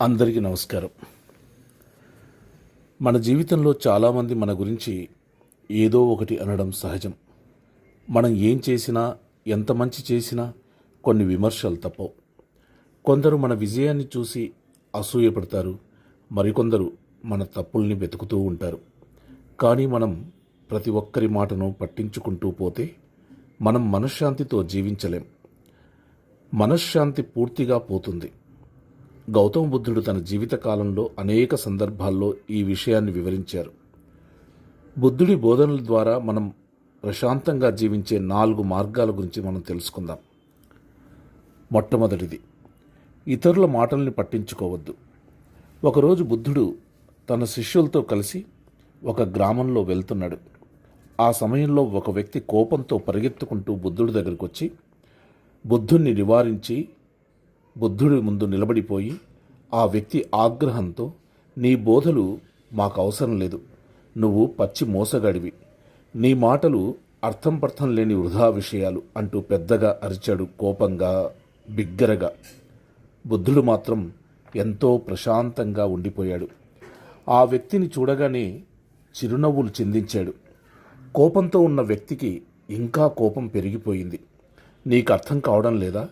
అందరికీ నమస్కారం. మన జీవితంలో చాలామంది మన గురించి ఏదో ఒకటి అనడం సహజం. మనం ఏం చేసినా ఎంత మంచి చేసినా కొన్ని విమర్శలు తప్పవు. కొందరు మన విజయాన్ని చూసి అసూయపడతారు మరికొందరు మన తప్పుల్ని వెతుకుతూ ఉంటారు. కానీ మనం ప్రతి ఒక్కరి మాటను పట్టించుకుంటూ పోతే మనం మనశ్శాంతితో జీవించలేం. మనశ్శాంతి పూర్తిగా పోతుంది. గౌతమ బుద్ధుడు తన జీవితకాలంలో అనేక సందర్భాల్లో ఈ విషయాన్ని వివరించారు. బుద్ధుడి బోధనల ద్వారా మనం ప్రశాంతంగా జీవించే నాలుగు మార్గాల గురించి మనం తెలుసుకుందాం. మొట్టమొదటిది ఇతరుల మాటల్ని పట్టించుకోవద్దు. ఒకరోజు బుద్ధుడు తన శిష్యులతో కలిసి ఒక గ్రామంలో వెళ్తున్నాడు. ఆ సమయంలో ఒక వ్యక్తి కోపంతో పరిగెత్తుకుంటూ బుద్ధుడి దగ్గరికి వచ్చి బుద్ధుణ్ణి నివారించి బుద్ధుడి ముందు నిలబడిపోయి ఆ వ్యక్తి ఆగ్రహంతో నీ బోధలు మాకు అవసరం లేదు. నువ్వు పచ్చి మోసగాడివి. నీ మాటలు అర్థం పర్థం లేని వృధా విషయాలు అంటూ పెద్దగా అరిచాడు కోపంగా బిగ్గరగా. బుద్ధుడు మాత్రం ఎంతో ప్రశాంతంగా ఉండిపోయాడు. ఆ వ్యక్తిని చూడగానే చిరునవ్వులు చిందించాడు. కోపంతో ఉన్న వ్యక్తికి ఇంకా కోపం పెరిగిపోయింది. నీకు అర్థం కావడం లేదా?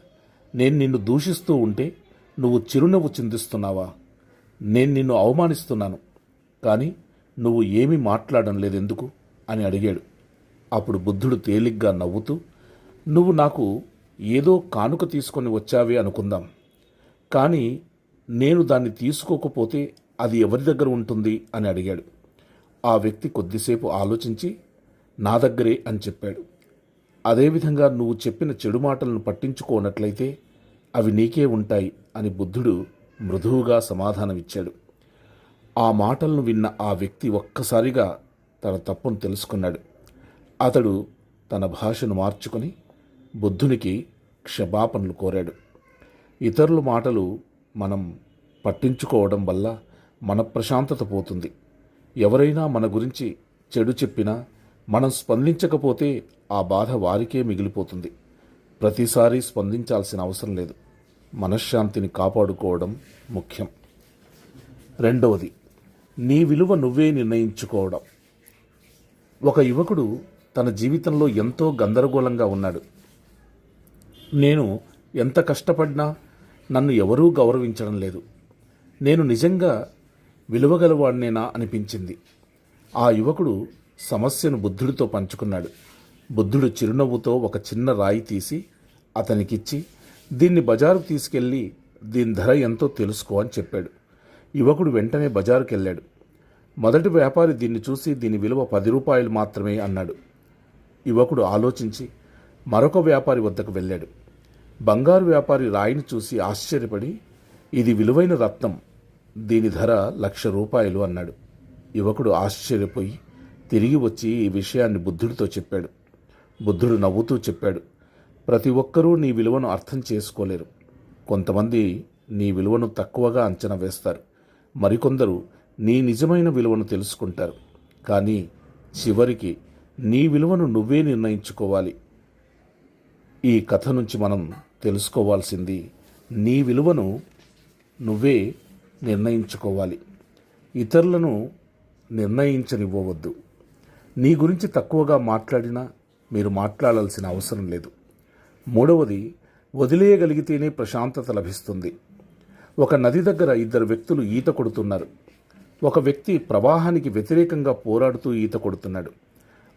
నేను నిన్ను దూషిస్తూ ఉంటే నువ్వు చిరునవ్వు చిందిస్తున్నావా? నేను నిన్ను అవమానిస్తున్నాను. కానీ నువ్వు ఏమీ మాట్లాడడం లేదెందుకు? అని అడిగాడు. అప్పుడు బుద్ధుడు తేలిగ్గా నవ్వుతూ నువ్వు నాకు ఏదో కానుక తీసుకొని వచ్చావే అనుకుందాం. కానీ నేను దాన్ని తీసుకోకపోతే అది ఎవరి దగ్గర ఉంటుంది? అని అడిగాడు. ఆ వ్యక్తి కొద్దిసేపు ఆలోచించి నా దగ్గరే అని చెప్పాడు. అదేవిధంగా నువ్వు చెప్పిన చెడు మాటలను పట్టించుకోనట్లయితే అవి నీకే ఉంటాయి అని బుద్ధుడు మృదువుగా సమాధానమిచ్చాడు. ఆ మాటలను విన్న ఆ వ్యక్తి ఒక్కసారిగా తన తప్పును తెలుసుకున్నాడు. అతడు తన భాషను మార్చుకొని బుద్ధునికి క్షమాపణలు కోరాడు. ఇతరుల మాటలు మనం పట్టించుకోవడం వల్ల మన ప్రశాంతత పోతుంది. ఎవరైనా మన గురించి చెడు చెప్పినా మనం స్పందించకపోతే ఆ బాధ వారికే మిగిలిపోతుంది. ప్రతిసారి స్పందించాల్సిన అవసరం లేదు. మనశ్శాంతిని కాపాడుకోవడం ముఖ్యం. రెండవది నీ విలువ నువ్వే నిర్ణయించుకోవడం. ఒక యువకుడు తన జీవితంలో ఎంతో గందరగోళంగా ఉన్నాడు. నేను ఎంత కష్టపడినా నన్ను ఎవరూ గౌరవించడం లేదు. నేను నిజంగా విలువగలవాడినేనా అనిపించింది. ఆ యువకుడు సమస్యను బుద్ధుడితో పంచుకున్నాడు. బుద్ధుడు చిరునవ్వుతో ఒక చిన్న రాయి తీసి అతనికిచ్చి దీన్ని బజారుకు తీసుకెళ్ళి దీని ధర ఎంతో తెలుసుకో అని చెప్పాడు. యువకుడు వెంటనే బజారుకు వెళ్ళాడు మొదటి వ్యాపారి దీన్ని చూసి దీని విలువ పది రూపాయలు మాత్రమే అన్నాడు. యువకుడు ఆలోచించి మరొక వ్యాపారి వద్దకు వెళ్ళాడు. బంగారు వ్యాపారి రాయిని చూసి ఆశ్చర్యపడి ఇది విలువైన రత్నం దీని ధర లక్ష రూపాయలు అన్నాడు. యువకుడు ఆశ్చర్యపోయి తిరిగి వచ్చి ఈ విషయాన్ని బుద్ధుడితో చెప్పాడు. బుద్ధుడు నవ్వుతూ చెప్పాడు ప్రతి ఒక్కరూ నీ విలువను అర్థం చేసుకోలేరు. కొంతమంది నీ విలువను తక్కువగా అంచనా వేస్తారు. మరికొందరు నీ నిజమైన విలువను తెలుసుకుంటారు. కానీ చివరికి నీ విలువను నువ్వే నిర్ణయించుకోవాలి. ఈ కథ నుంచి మనం తెలుసుకోవాల్సింది నీ విలువను నువ్వే నిర్ణయించుకోవాలి. ఇతరులను నిర్ణయించనివ్వవద్దు. నీ గురించి తక్కువగా మాట్లాడినా మీరు మాట్లాడాల్సిన అవసరం లేదు. మూడవది వదిలేయగలిగితేనే ప్రశాంతత లభిస్తుంది. ఒక నది దగ్గర ఇద్దరు వ్యక్తులు ఈత కొడుతున్నారు. ఒక వ్యక్తి ప్రవాహానికి వ్యతిరేకంగా పోరాడుతూ ఈత కొడుతున్నాడు.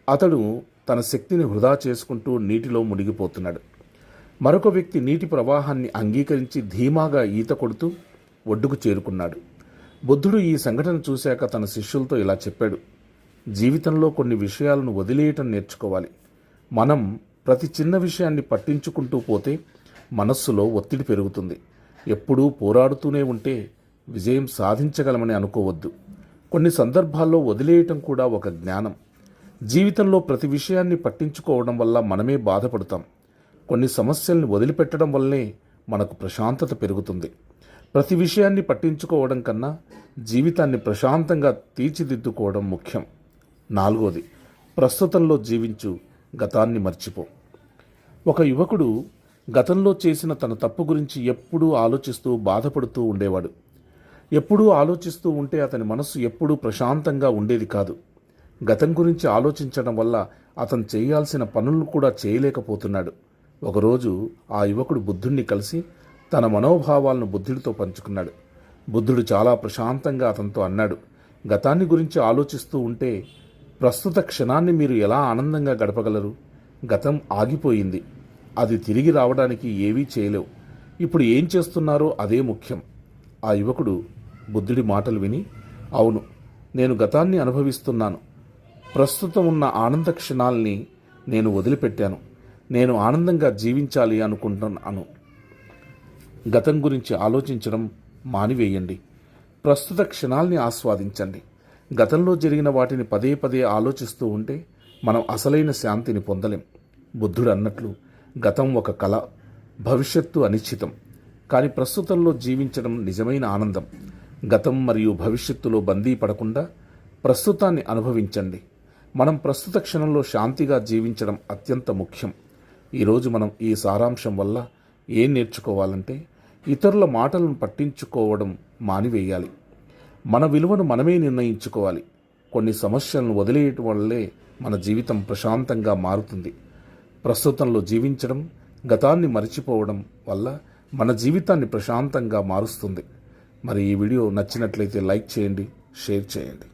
అతడు తన శక్తిని వృధా చేసుకుంటూ నీటిలో మునిగిపోతున్నాడు. మరొక వ్యక్తి నీటి ప్రవాహాన్ని అంగీకరించి ధీమాగా ఈత కొడుతూ ఒడ్డుకు చేరుకున్నాడు. బుద్ధుడు ఈ సంఘటన చూశాక తన శిష్యులతో ఇలా చెప్పాడు. జీవితంలో కొన్ని విషయాలను వదిలేయటం నేర్చుకోవాలి. మనం ప్రతి చిన్న విషయాన్ని పట్టించుకుంటూ పోతే మనస్సులో ఒత్తిడి పెరుగుతుంది. ఎప్పుడూ పోరాడుతూనే ఉంటే విజయం సాధించగలమని అనుకోవద్దు. కొన్ని సందర్భాల్లో వదిలేయటం కూడా ఒక జ్ఞానం. జీవితంలో ప్రతి విషయాన్ని పట్టించుకోవడం వల్ల మనమే బాధపడతాం. కొన్ని సమస్యల్ని వదిలిపెట్టడం వల్లనే మనకు ప్రశాంతత పెరుగుతుంది. ప్రతి విషయాన్ని పట్టించుకోవడం కన్నా జీవితాన్ని ప్రశాంతంగా తీర్చిదిద్దుకోవడం ముఖ్యం. నాలుగోది ప్రస్తుతంలో జీవించు గతాన్ని మర్చిపో. ఒక యువకుడు గతంలో చేసిన తన తప్పు గురించి ఎప్పుడూ ఆలోచిస్తూ బాధపడుతూ ఉండేవాడు. ఎప్పుడూ ఆలోచిస్తూ ఉంటే అతని మనస్సు ఎప్పుడూ ప్రశాంతంగా ఉండేది కాదు. గతం గురించి ఆలోచించడం వల్ల అతను చేయాల్సిన పనులను కూడా చేయలేకపోతున్నాడు. ఒకరోజు ఆ యువకుడు బుద్ధుణ్ణి కలిసి తన మనోభావాలను బుద్ధుడితో పంచుకున్నాడు. బుద్ధుడు చాలా ప్రశాంతంగా అతనితో అన్నాడు గతాన్ని గురించి ఆలోచిస్తూ ఉంటే ప్రస్తుత క్షణాన్ని మీరు ఎలా ఆనందంగా గడపగలరు? గతం ఆగిపోయింది. అది తిరిగి రావడానికి ఏవీ చేయలేవు. ఇప్పుడు ఏం చేస్తున్నారో అదే ముఖ్యం. ఆ యువకుడు బుద్ధుడి మాటలు విని అవును నేను గతాన్ని అనుభవిస్తున్నాను. ప్రస్తుతం ఉన్న ఆనంద క్షణాల్ని నేను వదిలిపెట్టాను. నేను ఆనందంగా జీవించాలి అనుకుంటున్నాను. గతం గురించి ఆలోచించడం మానివేయండి. ప్రస్తుత క్షణాల్ని ఆస్వాదించండి. గతంలో జరిగిన వాటిని పదే పదే ఆలోచిస్తూ ఉంటే మనం అసలైన శాంతిని పొందలేం. బుద్ధుడు అన్నట్లు గతం ఒక కళ భవిష్యత్తు అనిశ్చితం. కానీ ప్రస్తుతంలో జీవించడం నిజమైన ఆనందం. గతం మరియు భవిష్యత్తులో బందీ పడకుండా ప్రస్తుతాన్ని అనుభవించండి. మనం ప్రస్తుత క్షణంలో శాంతిగా జీవించడం అత్యంత ముఖ్యం. ఈరోజు మనం ఈ సారాంశం వల్ల ఏం నేర్చుకోవాలంటే ఇతరుల మాటలను పట్టించుకోవడం మానివేయాలి. మన విలువను మనమే నిర్ణయించుకోవాలి. కొన్ని సమస్యలను వదిలేయటం వల్లే మన జీవితం ప్రశాంతంగా మారుతుంది. ప్రస్తుతంలో జీవించడం గతాన్ని మరిచిపోవడం వల్ల మన జీవితాన్ని ప్రశాంతంగా మారుస్తుంది. మరి ఈ వీడియో నచ్చినట్లయితే లైక్ చేయండి షేర్ చేయండి.